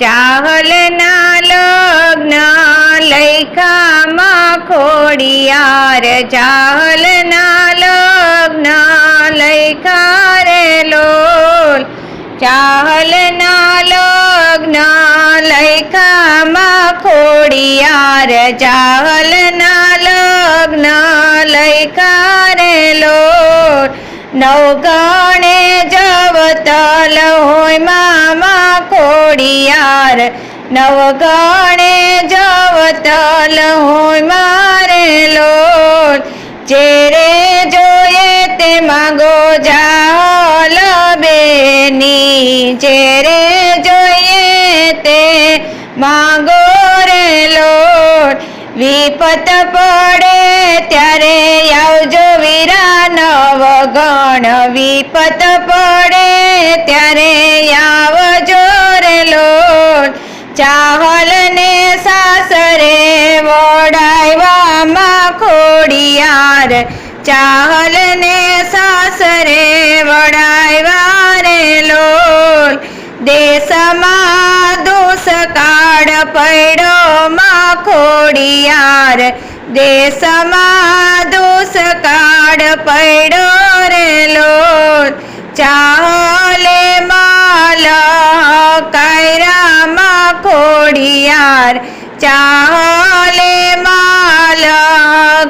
ચાહલના લગ્ન લૈખામાં ખોડિયાર ચાહલના લગ્ન લૈખા રે લોલ ચાહલના લગ્ન લૈખામાં ખોડિયાર ચાહલના લગ્ન લૈખા રે લોલ નવગણે જવતલ હોય મામા ખોડિયાર નવગણે જવતલ હોય મારે લોલ. ચેરે જોઈએ તે માગો જાલ બેની. ચેરે જોઈએ તે માગો રે લોટ વિપત પડે ત્યારે આવજો વીરાન વગણ. વિપત પડે ત્યારે આવજો રે લોટ. ચાહલ ને સાસરે વડાવ્યામાં ખોડિયાર. ચાહલ ને સાસરે વડાવ્યા રે લોલ દેશમાં દુષ્કાળ પડ્યો માં ખોડિયાર દેશમાં દુષ્કાળ પડ્યો રે લોલ ચાહલે માલ કાયરામાં ખોડિયાર ચાહલે માલ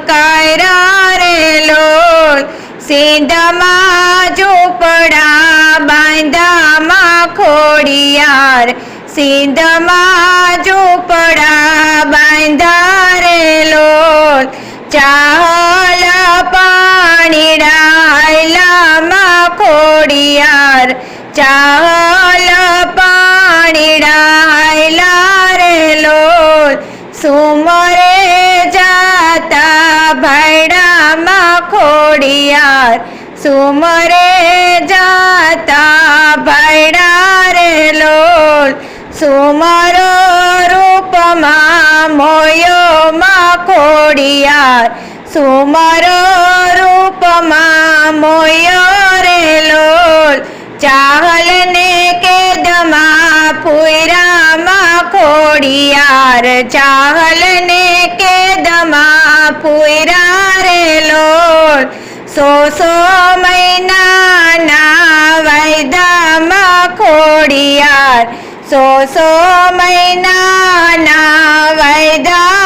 કૈરા રે લોલ સિંધમાં ઝૂંપડા બાંધામાં ખોડિયાર સિંધમાં ઝૂંપડા બાંધા રે લોલ ચાહલ પાણી ડાયલામાં ખોડિયાર, ચાહલ પાણી ડાયલા રે લોલ સુમરે જાતા ભાઈડામાં ખોડિયાર, સુમરે જાતા ભાઈડા રે લોલ સુમરો રૂપમાં મોયો માં ખોડિયાર. સુમરો રૂપમાં મોયો રે લોલ. ચાહલ ને કેદમાં ફુયરામાં ખોડિયાર. ચાહલ ને કેદમાં ફુયરા રે લોલ. સો સો મહિનાના વાયદામાં ખોડિયાર. સો સો મહિનાના વાયદા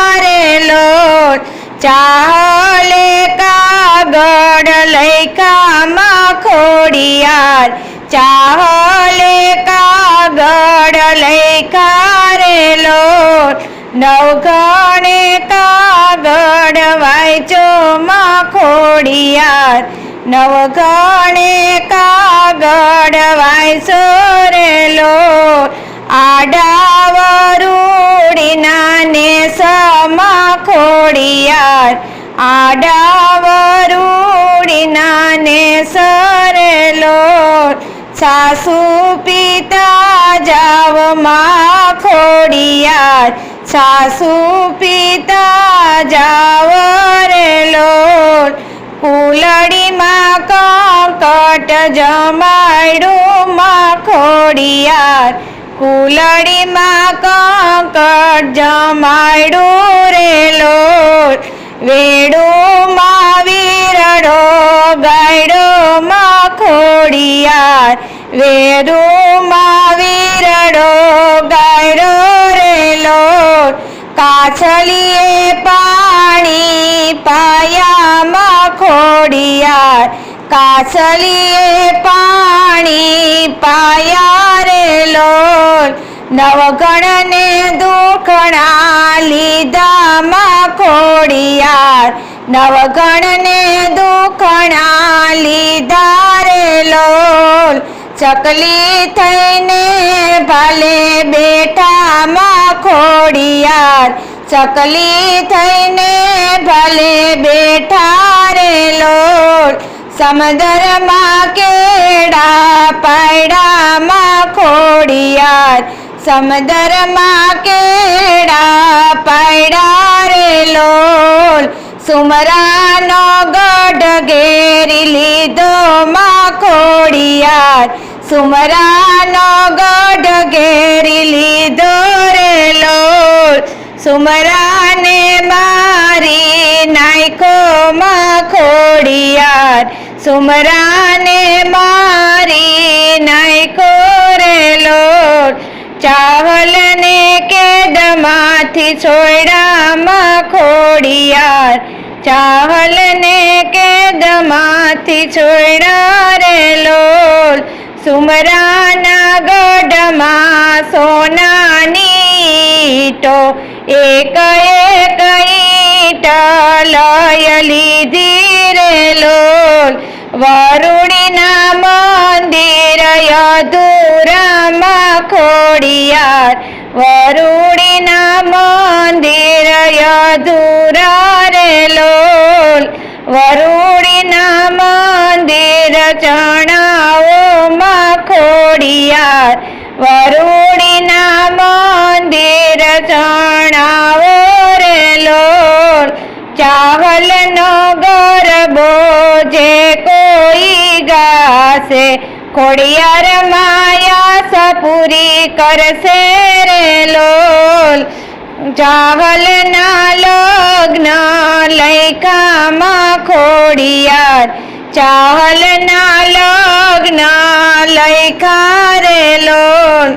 લોટ ચાહલે કાગળ લૈકામાં ખોડિયાર ચાહલે કાગળ લૈકારે લોટ નવઘણે કાગળ વાંચો માં ખોડિયાર નવઘણે કાગળ વાંચો રે લોલ આડાવરૂડીના ને સમા ખોડિયાર આડાવરૂડીના ને સરેલો. સાસુ પિતા જાવમાં ખોડિયાર સાસુ પિતા જાવ રેલો. કુલડીમાં કંકટ જમાડું માં ખોડિયાર કુલડીમાં કંકટ જમાડ્યું રેલો વેડુમાં વીરડો ગાયડો માં ખોડિયાર. વેડુમાં વીરડો ગાયડો રેલો કાછલીએ પાણી પાયામાં ખોડિયાર. કાછલીએ પાણી પાયા રે લોલ. નવગણને દુખણા લીધામાં ખોડિયાર. નવગણને દુખણા લીધા રે લોલ. ચકલી થઈને ભલે બેઠામાં ખોડિયાર. ચકલી થઈને ભલે બેઠા રે લોલ. સમદરમાં કેડા પાયડામાં ખોડિયાર. સમદરમાં કેડા પાયડા રે લોલ. સુમરાનો ગઢ ઘેરી લીધો માં ખોડિયાર. સુમરાનો ગઢ ઘેરી લીધો સુમરાને મારી નાયકો માં ખોડિયાર. સુમરાને મારી નાયકો રે લોટ. ચાવલને કેદમાંથી છોડામાં ખોડિયાર. ચાવલને કેદમાંથી છોડા રે લોલ સુમરાના ગઢમાં સોનાની તો એક એક લય લીધી રે લોલ વરુડીના મંદિર યદુરામાં ખોડિયાર વરુડીના મંદિર યદુરા રે લોલ વરુડીના મંદિર ચણાઓ માં ખોડિયાર વરુડીના મંદિર ચણાવો ચાવલનો ગરબો જે કોઈ ગાશે, ખોડિયાર માયા સપુરી કરશે રે લોલ. ચાવલના લગ્ન લૈકામાં ખોડિયાર ચાવલના લગ્ન લૈકા રે લોલ.